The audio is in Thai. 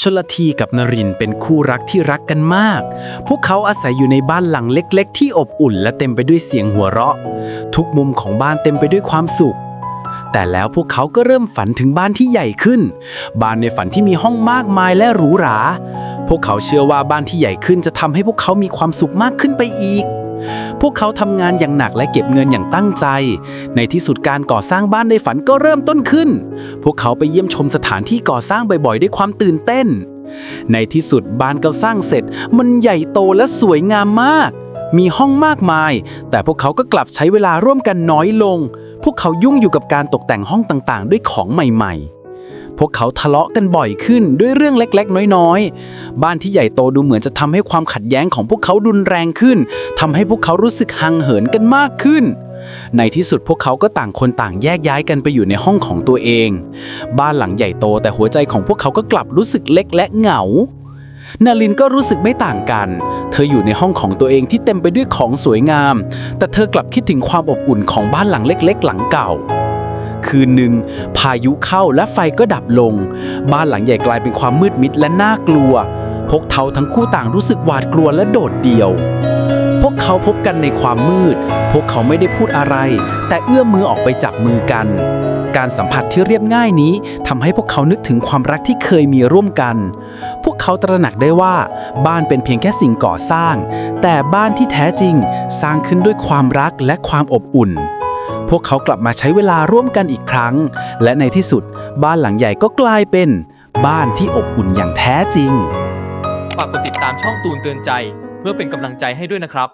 ชลทีกับนรินเป็นคู่รักที่รักกันมาก พวกเขาอาศัยอยู่ในบ้านหลังเล็กๆ ที่อบอุ่นและเต็มไปด้วยเสียงหัวเราะ ทุกมุมของบ้านเต็มไปด้วยความสุข แต่แล้วพวกเขาก็เริ่มฝันถึงบ้านที่ใหญ่ขึ้น บ้านในฝันที่มีห้องมากมายและหรูหรา พวกเขาเชื่อว่าบ้านที่ใหญ่ขึ้นจะทำให้พวกเขามีความสุขมากขึ้นไปอีก พวกเขาทำงานอย่างหนักและเก็บเงินอย่างตั้งใจ ในที่สุดการก่อสร้างบ้านในฝันก็เริ่มต้นขึ้น พวกเขาไปเยี่ยมชมสถานที่ก่อสร้างบ่อยๆ ด้วยความตื่นเต้น ในที่สุดบ้านก็สร้างเสร็จ มันใหญ่โตและสวยงามมาก มีห้องมากมาย แต่พวกเขาก็กลับใช้เวลาร่วมกันน้อยลง พวกเขายุ่งอยู่กับการตกแต่งห้องต่างๆ ด้วยของใหม่ ๆ พวกเขาทะเลาะกันบ่อยขึ้นด้วยเรื่องเล็กๆ น้อยๆ บ้านที่ใหญ่โตดูเหมือนจะทำให้ความขัดแย้งของพวกเขารุนแรงขึ้นทำให้พวกเขารู้สึกห่างเหินกันมากขึ้น ในที่สุดพวกเขาก็ต่างคนต่างแยกย้ายกันไปอยู่ในห้องของตัวเอง บ้านหลังใหญ่โตแต่หัวใจของพวกเขาก็กลับรู้สึกเล็กและเหงานาลินก็รู้สึกไม่ต่างกัน เธออยู่ในห้องของตัวเองที่เต็มไปด้วยของสวยงาม แต่เธอกลับคิดถึงความอบอุ่นของบ้านหลังเล็ก ๆ หลังเก่า คืนหนึ่งพายุเข้าและไฟก็ดับลง บ้านหลังใหญ่กลายเป็นความมืดมิดและน่ากลัว พวกเขาทั้งคู่ต่างรู้สึกหวาดกลัวและโดดเดี่ยว พวกเขาพบกันในความมืด พวกเขาไม่ได้พูดอะไร แต่เอื้อมมือออกไปจับมือกัน การสัมผัสที่เรียบง่ายนี้ทำให้พวกเขานึกถึงความรักที่เคยมีร่วมกัน พวกเขาตระหนักได้ว่าบ้านเป็นเพียงแค่สิ่งก่อสร้าง แต่บ้านที่แท้จริง สร้างขึ้นด้วยความรักและความอบอุ่น วกเขากลับมาใช้เวลาร่วมกันอีกครั้ง และในที่สุดบ้านหลังใหญ่ก็กลายเป็น บ้านที่อบอุ่นอย่างแท้จริง ฝากกดติดตามช่องตูนเตือนใจ เพื่อเป็นกำลังใจให้ด้วยนะครับ